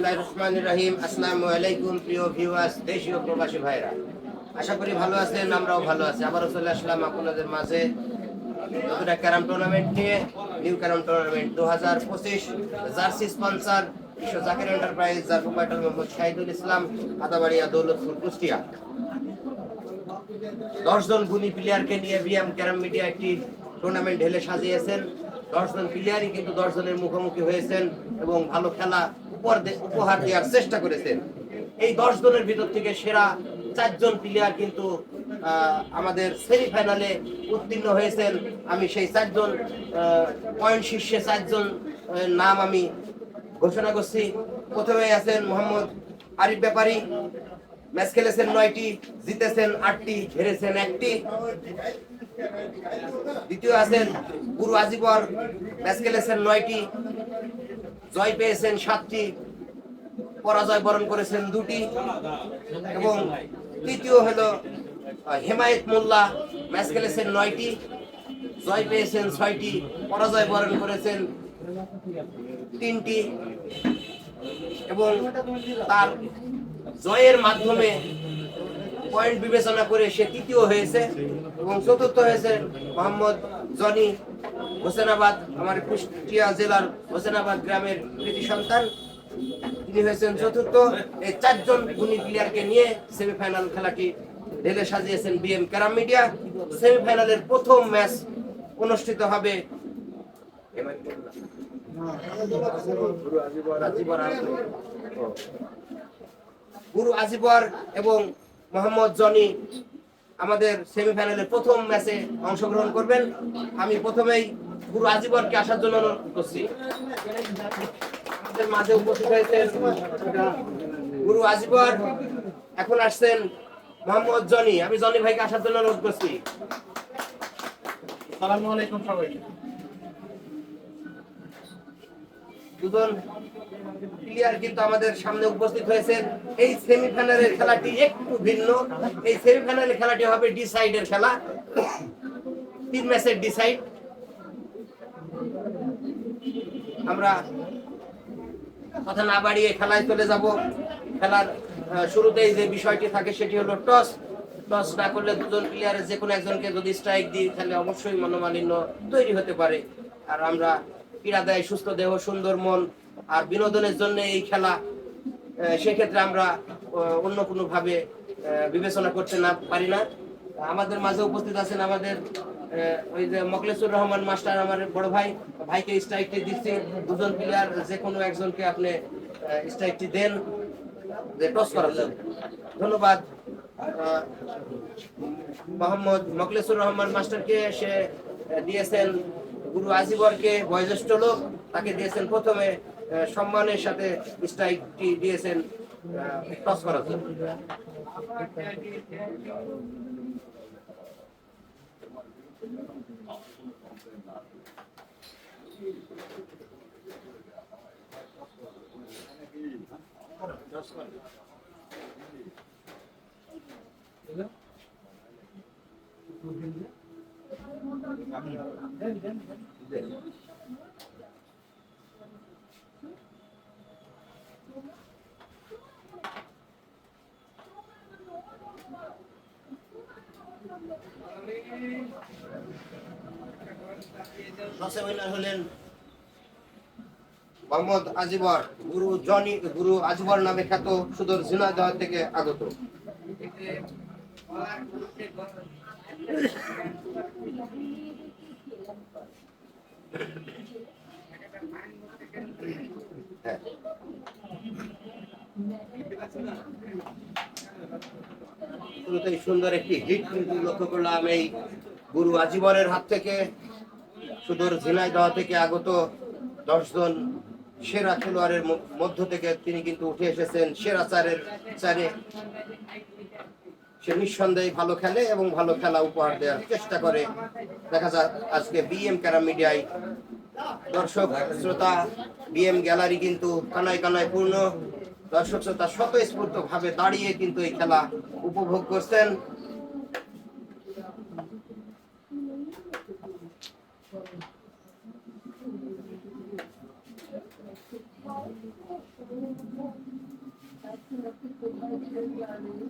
বিসমিল্লাহির রহমানির রহিম। আসসালামু আলাইকুম, প্রিয় ভিউয়ার্স দেশীয় প্রবাসী ভাইরা। আশা করি ভালো আছেন, আমরাও ভালো আছি। আবারও চলে আসলাম আপনাদের মাঝে নতুন ক্যারাম টুর্নামেন্ট নিয়ে নিউ ক্যারাম টুর্নামেন্ট দু হাজার পঁচিশ jersey sponsor Bishwa Zakir enterprise যার প্রোপাইটার মোহাম্মদ শাহিদুল ইসলাম, আদাবাড়িয়া দৌলতপুর, কুষ্টিয়া। প্লেয়ারকে নিয়ে বিএম ক্যারাম মিডিয়া একটি টুর্নামেন্ট ঢেলে সাজিয়েছেন। দশজন প্লেয়ারই কিন্তু দশজনের মুখোমুখি হয়েছেন এবং ভালো খেলা উপহার দেওয়ার চেষ্টা করেছেন। এই দশ জনের ভিতর থেকে সেরা চারজন প্লেয়ার কিন্তু আমাদের সেমিফাইনালে উত্তীর্ণ হয়েছেন। আমি সেই চারজন পয়েন্ট শীর্ষে চারজন নাম আমি ঘোষণা করছি। প্রথমে আছেন মোহাম্মদ আরিফ ব্যাপারী। ম্যাচ খেলেছেন নয়টি, জিতেছেন আটটি, হেরেছেন একটি। দ্বিতীয় আছেন গুরু আজিবর। ম্যাচ খেলেছেন নয়টি। জয় পেয়েছেন সাতটি, পরাজয় বরণ করেছেন দুটি এবং তৃতীয় হলো হেমায়েত মোল্লা, ম্যাচ খেলেছেন নয়টি, জয় পেয়েছেন ছয়টি, পরাজয় বরণ করেছেন তিনটি এবং তার জয়ের মাধ্যমে পয়েন্ট বিবেচনা করে সে তৃতীয় হয়েছে এবং চতুর্থ হয়েছে মোহাম্মদ জনি হোসেনাবাদ, আমার কুষ্টিয়া জেলার হোসেনাবাদ গ্রামের সন্তান। তিনি হয়েছেন চতুর্থ। এই চারজন প্লেয়ারকে নিয়ে সেমিফাইনাল খেলাটি ঢেলে সাজিয়েছেন বিএম ক্যারাম মিডিয়া সেমিফাইনালের প্রথম ম্যাচ অনুষ্ঠিত হবে। গুরু আজিবর এবং মোহাম্মদ জনি আমাদের সেমিফাইনালের প্রথম ম্যাচে অংশগ্রহণ করবেন। আমি প্রথমেই গুরু আজিবরকে আসার জন্য অনুরোধ করছি। আমাদের মাঝে উপস্থিত হয়েছেন গুরু আজিবর, এখন আসছেন মোহাম্মদ জনি। আমি জনি ভাইকে আসার জন্য অনুরোধ করছি। সবাইকে। দুজন প্লেয়ার কিন্তু আমাদের সামনে উপস্থিত হয়েছেন। এই সেমিফাইনালের খেলাটি একটু ভিন্ন। এই সেমিফাইনালের খেলাটি হবে ডিসাইডের খেলা। তিন ম্যাচের ডিসাইড আমরা কথা না বাড়িয়ে খেলায় চলে যাব। খেলার শুরুতেই যে বিষয়টি থাকে সেটি হলো টস টস না করলে দুজন প্লেয়ারের যে কোনো একজনকে যদি স্ট্রাইক দিই তাহলে অবশ্যই মনোমালিন্য তৈরি হতে পারে। আর আমরা ক্রীড়া দেয় সুস্থ দেহ, সুন্দর মন আর বিনোদনের জন্য এই খেলা সেক্ষেত্রে আমরা অন্য কোনো ভাবে বিবেচনা করতে না পারি না। আমাদের মাঝে উপস্থিত আছেন আমাদের ওই যে মকলেসুর রহমান মাস্টার, আমার বড় ভাই। ভাইকে স্ট্রাইকটি দিচ্ছি। দুজন প্লেয়ার যে কোনো একজনকে আপনি স্ট্রাইকটি দেন, যে টস করার জন্য। ধন্যবাদ। মোহাম্মদ মকলেসুর রহমান মাস্টারকে সে দিয়েছেন। গুরু আজিবরকে বয়োজ্যেষ্ঠ লোক তাকে দিয়েছেন প্রথমে সম্মানের সাথে স্ট্রাইকটি দিয়েছেন টস করার জন্য। টসে হলেন মোহাম্মদ আজিবর গুরু জনি গুরু আজিবর নামে খ্যাত সুদূর ঝিনাইদহ থেকে আগত। সুন্দর একটি হিট কিন্তু লক্ষ্য করলাম এই গুরু আজীবনের হাত থেকে। সুদূর ঝিনাইদহ থেকে আগত দশজন সেরা খেলোয়াড়ের মধ্য থেকে তিনি কিন্তু উঠে এসেছেন সেরা চারের চারে। সে নিঃসন্দেহে ভালো খেলে এবং ভালো খেলা উপহার দেওয়ার চেষ্টা করে। দেখা যাক আজকে বিএম ক্যারাম মিডিয়ায় দর্শক, শ্রোতা, বিএম গ্যালারি কিন্তু কানায় কানায় পূর্ণ। দর্শক, শ্রোতা স্বতঃস্ফূর্ত ভাবে দাঁড়িয়ে কিন্তু এই খেলা উপভোগ করছেন। সুন্দর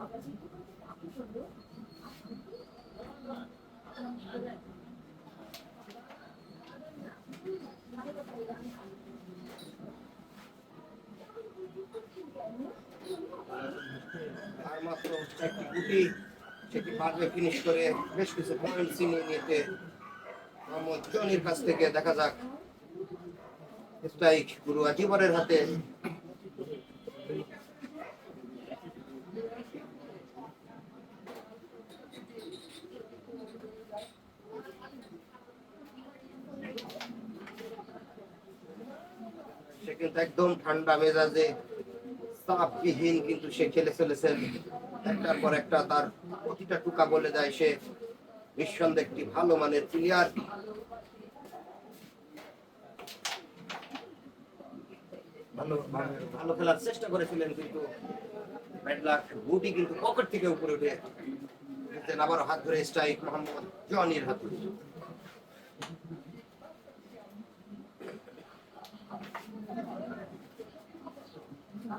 আর মাত্র একটি গুটি, সেটি পারবে ফিনিশ করে বেশ কিছু পয়েন্ট মোহাম্মদ জনির কাছ থেকে দেখা যাক। স্ট্রাইক গুরু আজিবরের হাতে সে কিন্তু একদম ঠান্ডা মেজাজে চাপবিহীন কিন্তু সে খেলে চলেছেন একটার পর একটা তার প্রতিটা টুকা বলে দেয় সে। নিঃসন্দেহে একটি ভালো মানের প্লেয়ার ভালো ভালো খেলার চেষ্টা করেছিলেন কিন্তু ব্যাড লাক বুটি কিন্তু পকেট থেকে উপরে উঠে আবার হাত ধরে স্ট্রাইক মোহাম্মদ জনির হাতে।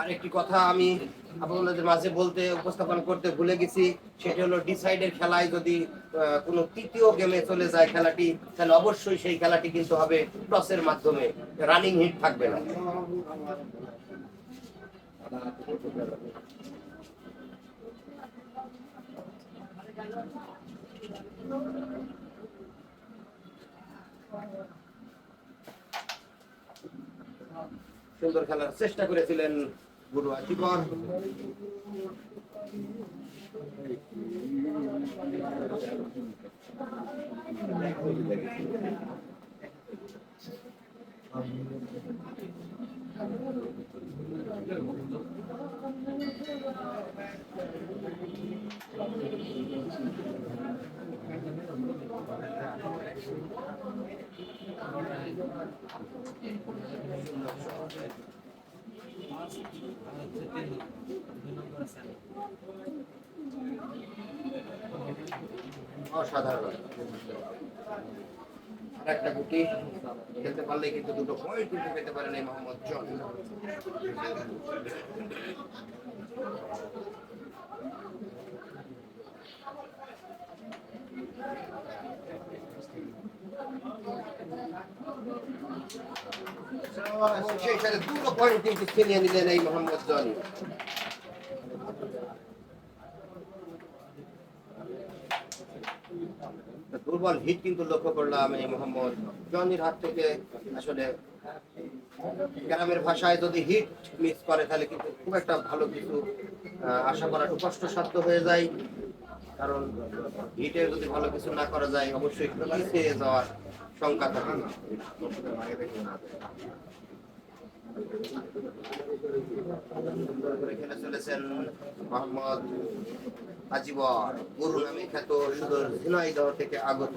আরেকটি কথা আমি আপনাদের মাঝে বলতে, উপস্থাপন করতে ভুলে গেছি, সেটি হলো ডিসাইডের খেলায় যদি কোনো তৃতীয় গেমে চলে যায় খেলাটি, তাহলে অবশ্যই সেই খেলাটি কিন্তু হবে টসের মাধ্যমে। রানিং হিট থাকবে না। সুন্দর খেলার চেষ্টা করেছিলেন গুরু আজীবন অসাধারণ। একটা গুটি খেলতে পারলে কিন্তু দুটো পয়েন্ট কিন্তু পেতে পারেন এই মোহাম্মদ জন। এবং সেই সাথে দুটো পয়েন্ট কিন্তু ছিনিয়ে নিলেন এই মোহাম্মদ জনি দুর্বল হিট কিন্তু লক্ষ্য করলাম এই মোহাম্মদ জনির হাত থেকে। আসলে গ্রামের ভাষায় যদি হিট মিস করে, তাহলে কিন্তু খুব একটা ভালো কিছু আশা করা একটু কষ্টসাধ্য হয়ে যায়। কারণ হিটে যদি ভালো কিছু না করা যায়, অবশ্যই পিছিয়ে যাওয়ার শঙ্কা থাকে খেলে চলেছেন মোহাম্মদ আজিবর। গুরু নামে খ্যাত সুদূর ঝিনাইদহ থেকে আগত।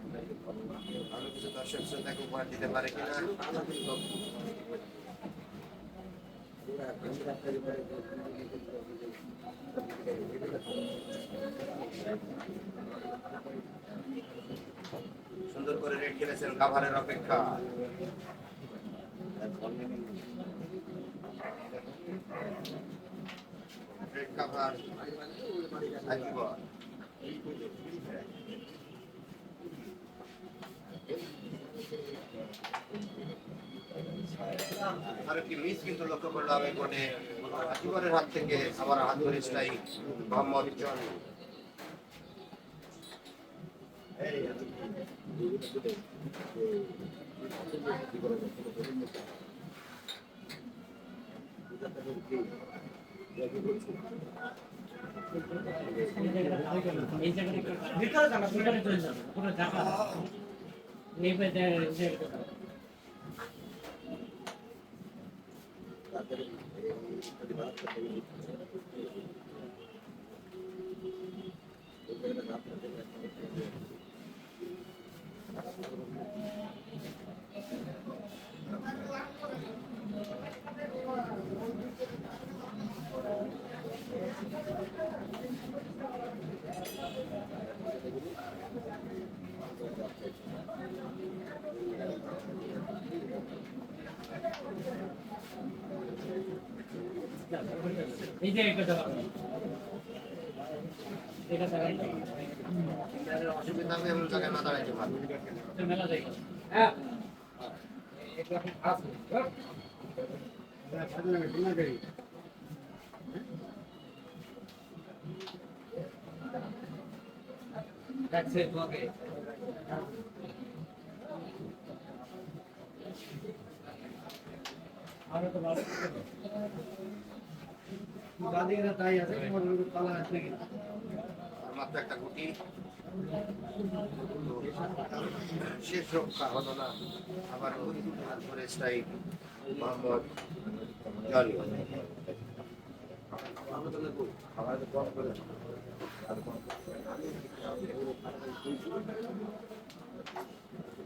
ভালো কিছু দর্শক শ্রোতাকে উপহার দিতে পারে কিনা সুন্দর করে রেড খেলেছেন কাভারের অপেক্ষা। রেড কাভার একবার আর একটি মিস কিন্তু লক্ষ্য করলাম কোণে হাতিবারের হাত থেকে আবার হাত ধরে মোহাম্মদ জন। এই জায়গাটা ভিতরে যাবে ভিতরে চলে যাবে পুরো ঢাকা। এই Gracias. এই যে এটা যাবে এটা যাবে অসুবিধা হবে এমন জায়গায় না দাঁড়াইতে পারবে মেলা যাই হ্যাঁ। তো ভালো দাদিরা তাই আছে তোমার তালা আছে নাকি আর মাত্র একটা গুটি শেষ রক্ষা হলো না আবার করে স্ট্রাইক মোহাম্মদ জনি আর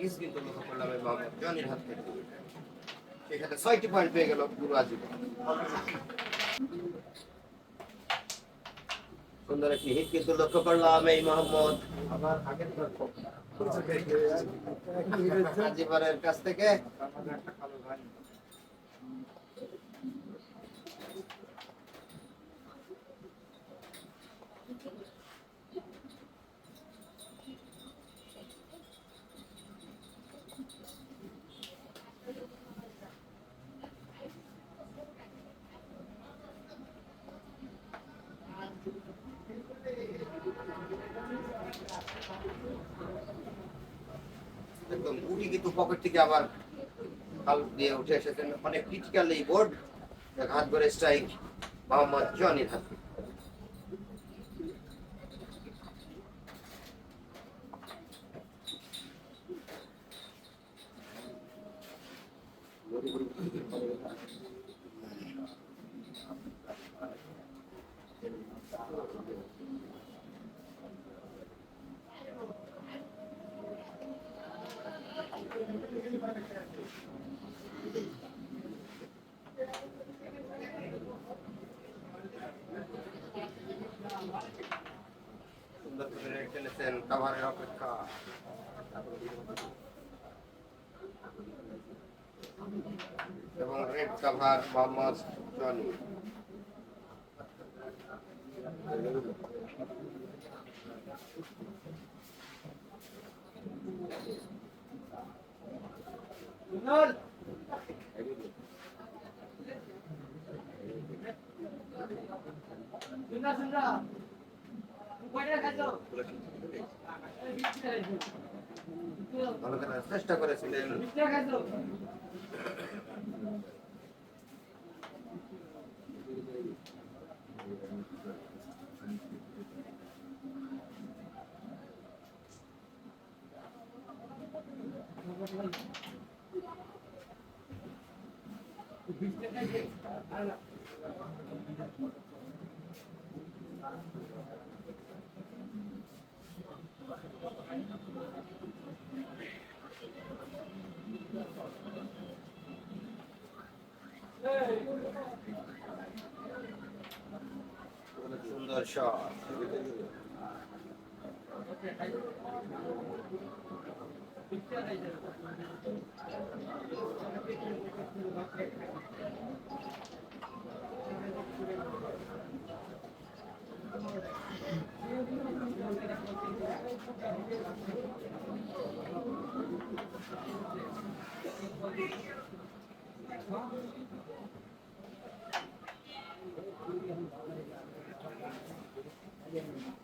মিস কিন্তু লক্ষ্য করলাম এই মোহাম্মদ জনির হাত থেকে এখানে ছয়টি পয়েন্ট পেয়ে গেল পুরো আজীবন। সুন্দর একটি হিট কিন্তু লক্ষ্য করলাম এই মোহাম্মদ। আমার আগের আজিবরের কাছ থেকে একদম গুটি কিন্তু পকেট থেকে আবার হাল দিয়ে উঠে এসেছেন অনেক ক্রিটিক্যাল এই বোর্ড হাত ধরে স্ট্রাইক মোহাম্মদ জনির হাত এবং রেড কাভার মোহাম্মদ জনি। কয়টা ভালো খেলার চেষ্টা করেছিলেন বিশটা খাইছো সুন্দর শট ভালো খেলার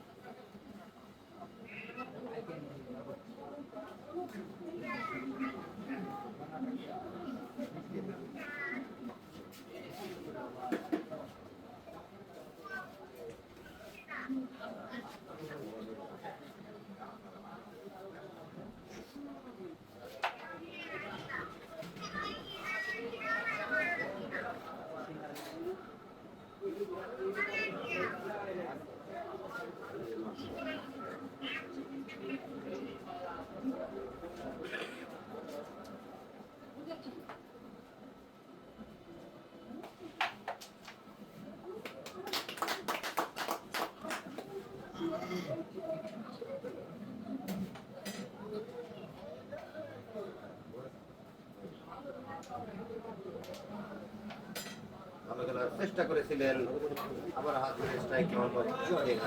চেষ্টা করেছিলেন আবার হাত স্ট্রাইক নেওয়ার জলির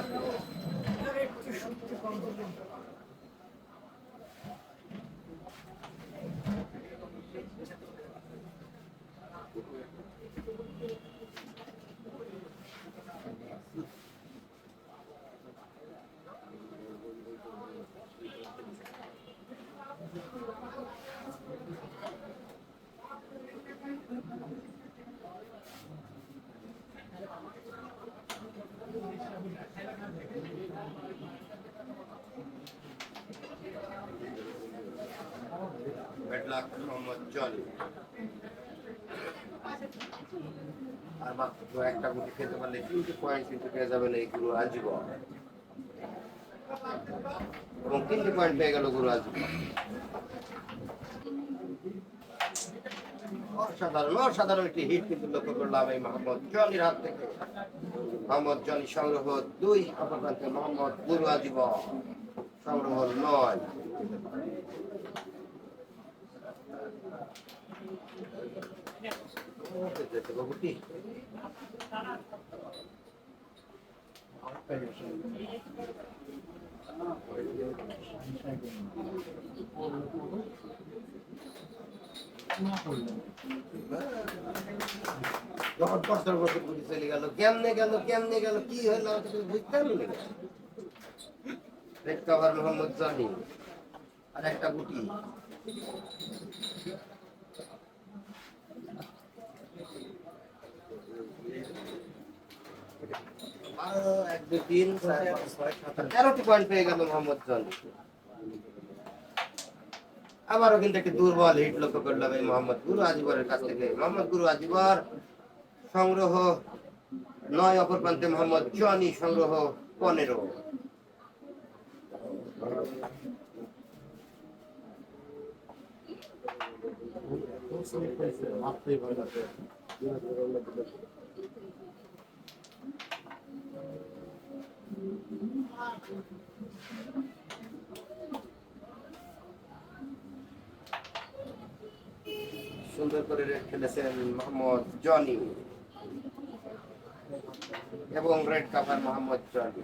জলি। আর মাত্র একটা গুটি খেতে পারলে তিনটে পয়েন্ট কিন্তু পেয়ে যাবেন এই গুরু আজীবন। এবং তিনটে পয়েন্ট পেয়ে গেল গুরু আজীবন। অসাধারণ অসাধারণ একটি হিট কিন্তু লক্ষ্য করলাম এই মোহাম্মদ জলির হাত থেকে। মোহাম্মদ জলি সংগ্রহ দুই অপরপ্রান্তে মোহাম্মদ গুরু আজীবন। সংগ্রহ নয়। যখন পরস্পর পরস্পর গুলি চলে গেল, কেমনে গেল কেমনে গেল, কি হলো আমি তো কিছু বুঝতাম না রেড কাভার মোহাম্মদ জানি। আর একটা গুটি। আবারও কিন্তু একটি দুর্বল হিট লক্ষ্য করলাম এই মোহাম্মদ গুরু আজিবরের কাছ থেকে। মোহাম্মদ গুরু আজিবর, সংগ্রহ নয়, অপর প্রান্তে মোহাম্মদ জনি, সংগ্রহ পনেরো। সুন্দর করে রেড খেলেছেন মোহাম্মদ জনি। এবং রেড কাভার মোহাম্মদ জনি।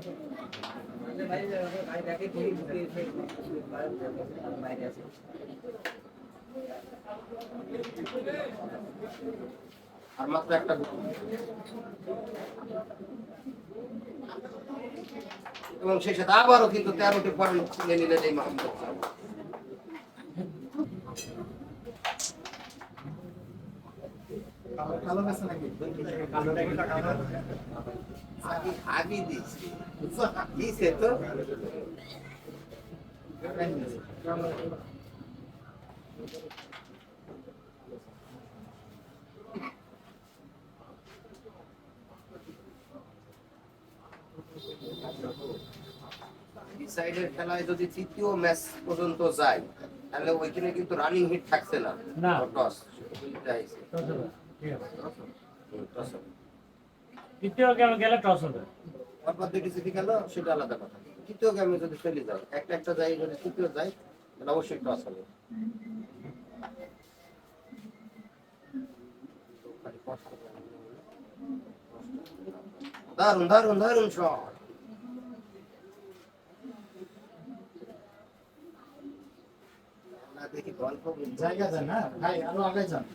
আর মাত্র একটা এবং সেই সাথে আবারও কিন্তু তেরোটি পয়েন্ট তুলে নিলেন এই মোহাম্মদ সাহেব। কালো গেছে নাকি তো সাইডের খেলায় যদি তৃতীয় ম্যাচ পর্যন্ত যায় তাহলে ওইখানে কিন্তু রানিং হিট থাকছে না। না। টস তৃতীয় গেম গেলে টস হবে। পরপর দুটি যদি গেল, সেটা আলাদা কথা। তৃতীয় গেমে যদি চলে যায়, একটা একটা যাই যদি তৃতীয় যায়, তাহলে অবশ্যই টস হবে। দারুণ দারুণ দারুণ শট দেখি গল্প জায়গা দেন হ্যাঁ ভাই, আরও আগে যান।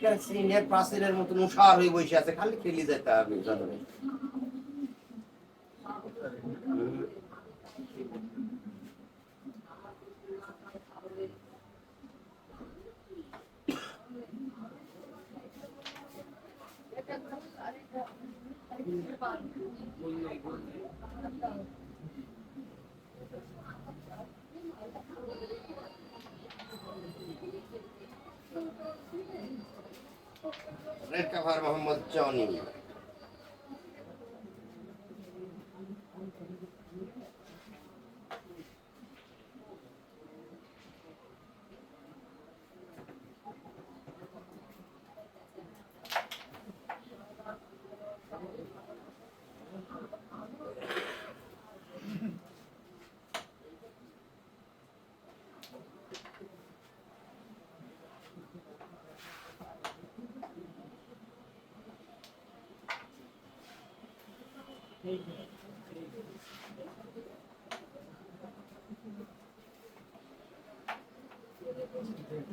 হ্যাঁ, সিনিয়র প্রাচীরের মতন উষার হয়ে বসে আছে খালি খেলি যেতে হবে জানো রেড কাভার মোহাম্মদ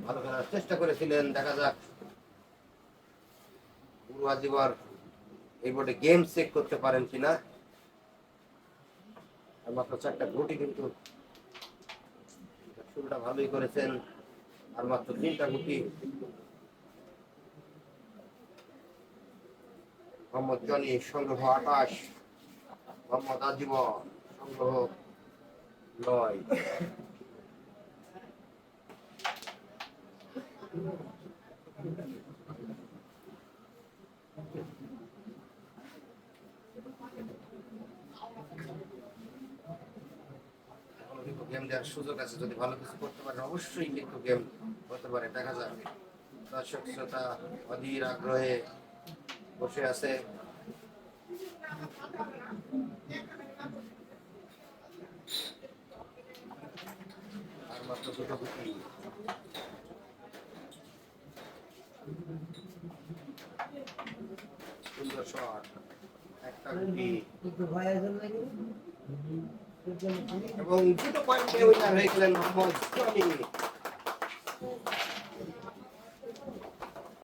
ভালো খেলার চেষ্টা করেছিলেন, দেখা যাক। পুরো আজীবর এই বোর্ডে গেম চেক করতে পারেন কিনা। আর মাত্র চারটা গুটি কিন্তু শুরুটা ভালোই করেছেন, আর মাত্র তিনটা গুটি মোহাম্মদ জনি, সংগ্রহ আঠাশ। গেম দেওয়ার সুযোগ আছে, যদি ভালো কিছু করতে পারেন, অবশ্যই কিন্তু গেম হতে পারে, দেখা যাক। দর্শক, শ্রোতা অধীর আগ্রহে বসে আছে। আর মাত্র দুটো গুটি সুন্দর শট একটা গুটি এবং দুটো পয়েন্টে উইনার হয়ে গেলেন মোহাম্মদ জনি